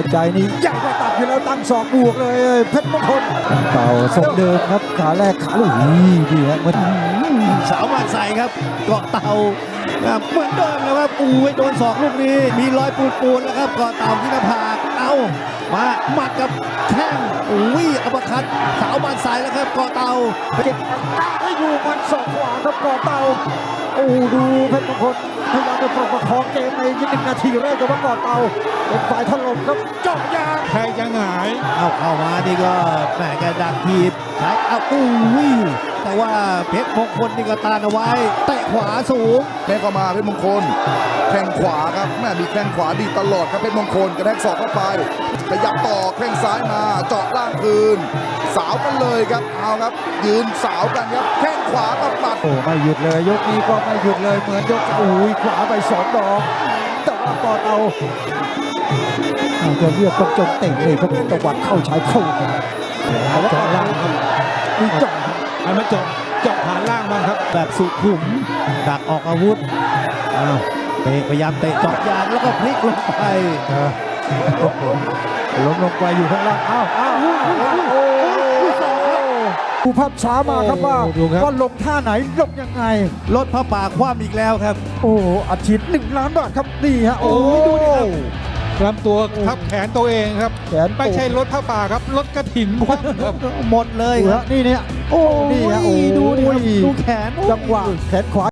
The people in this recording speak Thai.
วใจนี่ใหญ่กว่าตักอยู่แล้วตั้งศอกบวกเลยเพชรมงคลเต่าทรงเดิมครับขาแรกขาลูกดีฮะมันสาวมาใส่ครับ เกาะเต่าครับเหมือนเดิมเลยครับอู้ยโดนศอกลูกนี้ มีรอยปูนปูนๆแล้วครับเกาะเต่าที่หน้าผากเอามาหมัดกับแข้งอุ้ยอัปเปอร์คัดสาวมาใส่แล้วครับเกาะเต่าเก็บตาให้อยู่มันศอกขวาครับก่อเต่า โอ้ดูเพชรมงคลพยายามจะประคองเกมในยี่หนึ่งนาทีแรกแต่ว่าก่อเต่าเป็นฝ่ายถล่มครับเจาะยางใครจะหงาย เอาเข้ามานี่ก็แหมแกดักทีบใช้เอาอุ้ย แต่ว่าเพชรมงคลนี่ก็ตานเอาไว้เตะขวาสูงแม่เข้ามาเพชรมงคล แข้งขวาครับแม่มีแข้งขวาดีตลอดครับเพชรมงคลกระแทกศอกเข้าไปขยับต่อแข้งซ้ายมาเจาะล่างคืน สาวกันเลยครับเอาครับ ยืนสาวกันครับแข้งขวากับหมัดโอ้ไม่หยุดเลย ยกนี้ก็ไม่หยุดเลยเหมือนยกอุ้ยขวาไปสองดอกแต่ว่าก่อเต่าอาจจะเรียกต้องจงเต่งเลยครับตะวัดเข้าชายโครงเอาว่าล่างครับ มีเจาะให้มันเจาะเจาะฐานล่างบ้างครับ แบบสุขุมดักออกอาวุธอ้าวเตะพยายามเตะเจาะยางแล้วก็พลิกลงไปล้มลงไปอยู่ข้างล่างอ้าวอ้าวโอ้โหดูภาพช้ามาครับว่าโอ้ดูครับว่าลงท่าไหนลงยังไงรถพระป่าคว่ำอีกแล้วครับ โอ้โหอัดฉีดหนึ่งล้านบาทครับนี่ฮะโอ้ยดูดิครับ ลำตัวทับแขนตัวเองครับแขนไม่ใช่รถผ้าป่าครับรถกระถิ่นคว่ำครับหมดเลยดูครัฮะบนี่เนี่ยโอ้นี่ฮะโอ้ดูดิครับยดูแขนจังหวะแขนขวา